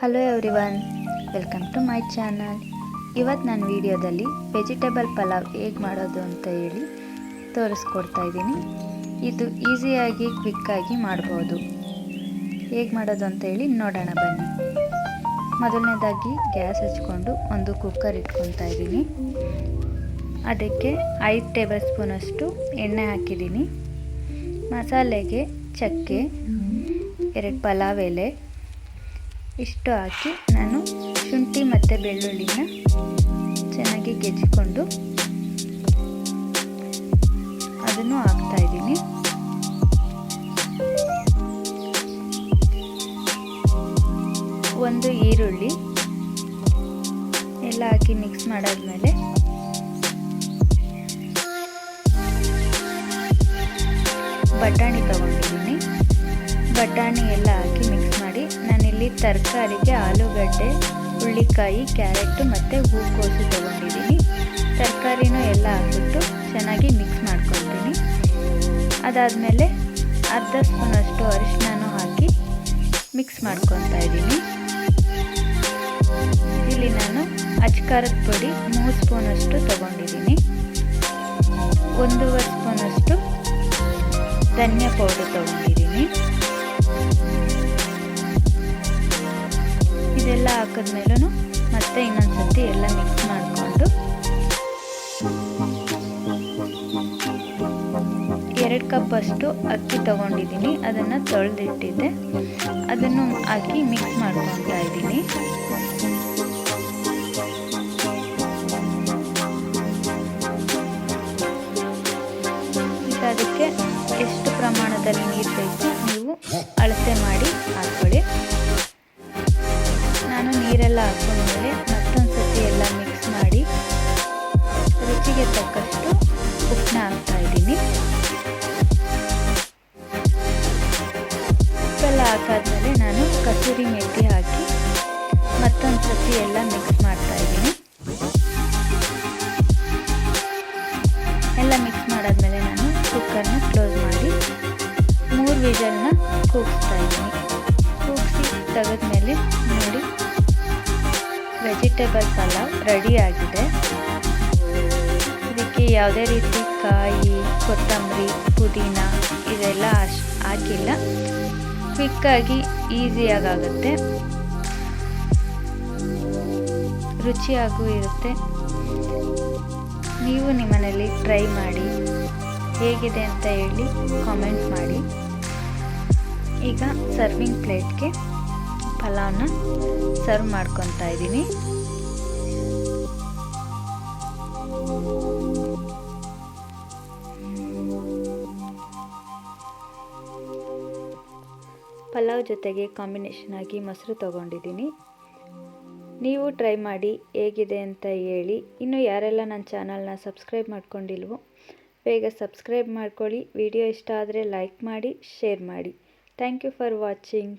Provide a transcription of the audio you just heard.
Hello everyone welcome to my channel ಇವತ್ತು ನಾನು ವಿಡಿಯೋದಲ್ಲಿ ವೆಜಿಟೇಬಲ್ ಪಲಾವ್ ಹೇಗೆ ಮಾಡೋದು ಅಂತ ಹೇಳಿ ತೋರಿಸ್ಕೊಡ್ತಾ ಇದ್ದೀನಿ. ಇದು ಈಸಿಯಾಗಿ ಕ್ವಿಕ್ಕಾಗಿ ಮಾಡ್ಬೋದು. ಹೇಗೆ ಮಾಡೋದು ಅಂತ ಹೇಳಿ ನೋಡೋಣ ಬನ್ನಿ. ಮೊದಲನೇದಾಗಿ ಗ್ಯಾಸ್ ಹಚ್ಕೊಂಡು ಒಂದು ಕುಕ್ಕರ್ ಇಟ್ಕೊತಾ ಇದ್ದೀನಿ. ಅದಕ್ಕೆ ಐದು ಟೇಬಲ್ ಸ್ಪೂನಷ್ಟು ಎಣ್ಣೆ ಹಾಕಿದ್ದೀನಿ. ಮಸಾಲೆಗೆ ಚಕ್ಕೆ, ಎರಡು ಪಲಾವ್ ಎಲೆ ಇಷ್ಟು ಹಾಕಿ ನಾನು ಶುಂಠಿ ಮತ್ತು ಬೆಳ್ಳುಳ್ಳಿನ ಚೆನ್ನಾಗಿ ಗೆಜ್ಜಿಕೊಂಡು ಅದನ್ನು ಹಾಕ್ತಾ ಇದ್ದೀನಿ. ಒಂದು ಈರುಳ್ಳಿ ಎಲ್ಲ ಹಾಕಿ ಮಿಕ್ಸ್ ಮಾಡಾದ್ಮೇಲೆ ಬಟಾಣಿ ತಗೊಂಡಿದ್ದೀನಿ. ಬಟಾಣಿ ಎಲ್ಲ ಹಾಕಿ ಮಿಕ್ಸ್ ತರಕಾರಿಗೆ ಆಲೂಗಡ್ಡೆ ಹುಳ್ಳಿಕಾಯಿ ಕ್ಯಾರೆಟು ಮತ್ತು ಹೂಕೋಸು ತೊಗೊಂಡಿದ್ದೀನಿ. ತರಕಾರಿನೂ ಎಲ್ಲ ಹಾಕಿಬಿಟ್ಟು ಚೆನ್ನಾಗಿ ಮಿಕ್ಸ್ ಮಾಡ್ಕೊಳ್ತೀನಿ. ಅದಾದಮೇಲೆ ಅರ್ಧ ಸ್ಪೂನಷ್ಟು ಅರಿಶಿನೂ ಹಾಕಿ ಮಿಕ್ಸ್ ಮಾಡ್ಕೊತಾ ಇದ್ದೀನಿ. ಇಲ್ಲಿ ನಾನು ಅಚ್ಕಾರದ ಪುಡಿ ಮೂರು ಸ್ಪೂನಷ್ಟು ತೊಗೊಂಡಿದ್ದೀನಿ. ಒಂದೂವರೆ ಸ್ಪೂನಷ್ಟು ಧನಿಯಾ ಪೌಡರ್ ತೊಗೊಂಡಿದ್ದೀನಿ. ಇದೆಲ್ಲ ಹಾಕಿದ್ಮೇಲೂ ಮತ್ತೆ ಇನ್ನೊಂದು ಸರ್ತಿ ಎಲ್ಲ ಮಿಕ್ಸ್ ಮಾಡಿಕೊಂಡು ಎರಡು ಕಪ್ ಅಷ್ಟು ಅಕ್ಕಿ ತೊಗೊಂಡಿದ್ದೀನಿ. ಅದನ್ನು ತೊಳೆದಿಟ್ಟಿದ್ದೆ. ಅದನ್ನು ಹಾಕಿ ಮಿಕ್ಸ್ ಮಾಡ್ಕೊತಾ ಇದ್ದೀನಿ. ಅದಕ್ಕೆ ಎಷ್ಟು ಪ್ರಮಾಣದಲ್ಲಿ ನೀರು ಬೇಕು? ನೀವು ರುಚಿಗೆ ತಕ್ಕಷ್ಟು ಉಪ್ಪನ್ನ ಹಾಕ್ತಾ ಇದ್ದೀನಿ. ಉಪ್ಪೆಲ್ಲ ಹಾಕಾದ್ಮೇಲೆ ನಾನು ಕಸೂರಿ ಮೆಥಿ ಹಾಕಿ ಮತ್ತೊಂದು ಸತಿ ಎಲ್ಲ ಮಿಕ್ಸ್ ಮಾಡ್ತಾ ಇದ್ದೀನಿ. ಎಲ್ಲ ಮಿಕ್ಸ್ ಮಾಡಾದ್ಮೇಲೆ ನಾನು ಕುಕ್ಕರ್ನ ಕ್ಲೋಸ್ ಮಾಡಿ ಮೂರು ವಿಜಲ್ನ ಕೂಗಿಸ್ತಾ ಇದ್ದೀನಿ. ಕೂಗಿಸಿ ತೆಗೆದ್ಮೇಲೆ ನೋಡಿ ವೆಜಿಟೇಬಲ್ ಪಲಾವ್ ರೆಡಿ ಆಗಿದೆ. ಇದಕ್ಕೆ ಯಾವುದೇ ರೀತಿ ಕಾಯಿ, ಕೊತ್ತಂಬರಿ, ಪುದೀನ ಇದೆಲ್ಲ ಹಾಕಿಲ್ಲ. ಕ್ವಿಕ್ಕಾಗಿ ಈಸಿಯಾಗುತ್ತೆ ರುಚಿಯಾಗೂ ಇರುತ್ತೆ. ನೀವು ನಿಮ್ಮನೇಲಿ ಟ್ರೈ ಮಾಡಿ. ಹೇಗಿದೆ ಅಂತ ಹೇಳಿ ಕಾಮೆಂಟ್ ಮಾಡಿ. ಈಗ ಸರ್ವಿಂಗ್ ಪ್ಲೇಟ್ಗೆ ಪಲಾವ್ನ ಸರ್ವ್ ಮಾಡ್ಕೊತಾ ಇದ್ದೀನಿ. ಪಲಾವ್ ಜೊತೆಗೆ ಕಾಂಬಿನೇಷನ್ ಆಗಿ ಮೊಸರು ತೊಗೊಂಡಿದ್ದೀನಿ. ನೀವು ಟ್ರೈ ಮಾಡಿ ಹೇಗಿದೆ ಅಂತ ಹೇಳಿ. ಇನ್ನು ಯಾರೆಲ್ಲ ನನ್ನ ಚಾನಲ್ನ ಸಬ್ಸ್ಕ್ರೈಬ್ ಮಾಡ್ಕೊಂಡಿಲ್ವೋ, ಬೇಗ ಸಬ್ಸ್ಕ್ರೈಬ್ ಮಾಡ್ಕೊಳ್ಳಿ. ವಿಡಿಯೋ ಇಷ್ಟ ಆದರೆ ಲೈಕ್ ಮಾಡಿ ಶೇರ್ ಮಾಡಿ. Thank you for watching